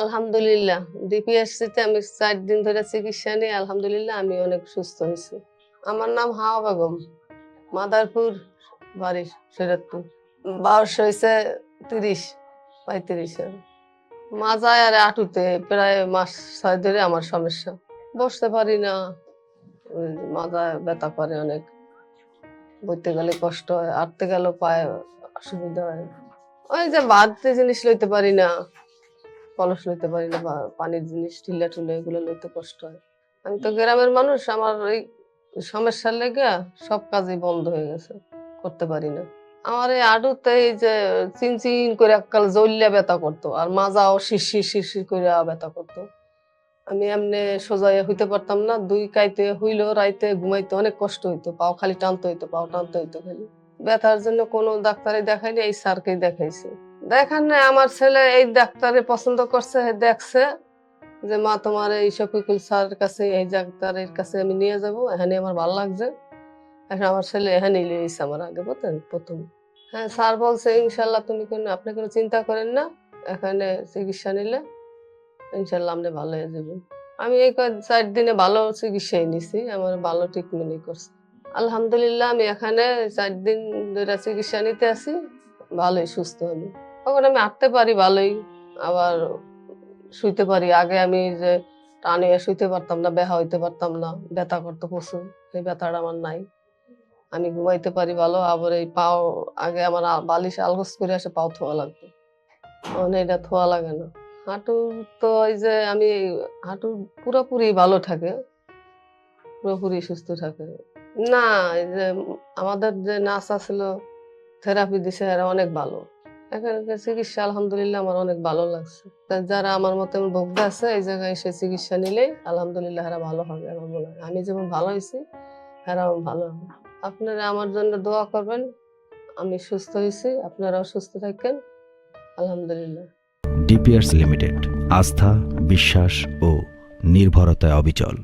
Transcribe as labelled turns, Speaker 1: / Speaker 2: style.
Speaker 1: আলহামদুলিল্লাহ ডিপিএসসিতে আমি চার দিন ধরে চিকিৎসা নিয়ে আলহামদুলিল্লাহ আমি অনেক সুস্থ হয়েছি। আমার নাম হাওয়া বেগম, মাদারপুর বাড়ি শরীয়তপুর বয়স হয়েছে তিরিশ, পঁয়ত্রিশ। মাজায় আর আটুতে প্রায় মাস ছয় ধরে আমার সমস্যা। বসতে পারি না মাজায় ব্যথা করে অনেক। বইতে গেলে কষ্ট হয়, আটতে গেলেও পায়ে, অসুবিধা হয়। ওই যে বাড়তে জিনিস লইতে পারি না। কলস লইতে পারি না বা পানির জিনিস ঢিলা টুলে এগুলো লইতে কষ্ট হয়। আমি তো গ্রামের মানুষ, আমার এই সমস্যার লেগে সব কাজই বন্ধ হয়ে গেছে, করতে পারি না। আমার এই আডুতে এই যে চিন চিন করে এককাল জ্বললে ব্যথা করতো, আর মাজাও শিরশির শিরশির করে ব্যথা করতো। আমি এমনি সোজাইয়া হইতে পারতাম না, দুই কাইতে হইল, রাইতে ঘুমাইতে অনেক কষ্ট হইতো, পাও খালি টানতে হইতো, পাও টানতে হইতো খালি। ব্যথার জন্য কোনো ডাক্তারে দেখাইনি এই স্যারকেই দেখাইছে। দেখান না, আমার ছেলে এই ডাক্তারে পছন্দ করছে, দেখছে যে, মা, তোমার এই শফিকুল স্যারের কাছে, এই ডাক্তারের কাছে আমি নিয়ে যাব, এখানে আমার ভালো লাগছে। এখন আমার ছেলে এখানেই লিয়েছে আমার আগে বুঝলেন প্রথম। হ্যাঁ স্যার বলছে, ইনশাল্লাহ তুমি কোনো, আপনি কোনো চিন্তা করেন না, এখানে চিকিৎসা নিলে ইনশাল্লাহ আপনি ভালো হয়ে যাবেন। আমি এই চার দিনে ভালো চিকিৎসাই নিছি, আমার ভালো ট্রিটমেন্টই করছে। আলহামদুলিল্লাহ, আমি এখানে চার দিন ধরে চিকিৎসা নিতে আছি, ভালোই, সুস্থ আমি। তখন আমি হাঁটতে পারি ভালোই, আবার শুইতে পারি। আগে আমি যে টানে শুইতে পারতাম না, ব্যথা হইতে পারতাম না, ব্যথা করতো প্রচুর সেই ব্যথাটা আমার নাই। আমি ঘুমাইতে পারি ভালো, আবার এই পাও, আগে আমার বালিশ আলগোস করে আসে পাও থোয়া লাগতো। এখন এটা থোয়া লাগে না। হাঁটু তো ওই যে আমি, হাঁটু পুরোপুরি ভালো থাকে, পুরোপুরি সুস্থ থাকে। না, এই যে আমাদের যে নার্স আছিল থেরাপি দিছে, এরা অনেক ভালো। এখানকার চিকিৎসা, আলহামদুলিল্লাহ আমার অনেক ভালো লাগছে। যারা আমার মতো ভোগ্য আছে, এই জায়গায় এসে চিকিৎসা নিলে আলহামদুলিল্লাহ এরা ভালো হবে আমার মনে হয়। আমি যেমন ভালো হয়েছি এরাও ভালো হবে। আপনারা আমার জন্য দোয়া করবেন, আমি সুস্থ হয়েছি, আপনারাও সুস্থ থাকেন। আলহামদুলিল্লাহ।
Speaker 2: ডিপিআরস লিমিটেড, আস্থা, বিশ্বাস ও নির্ভরতায় অবিচল।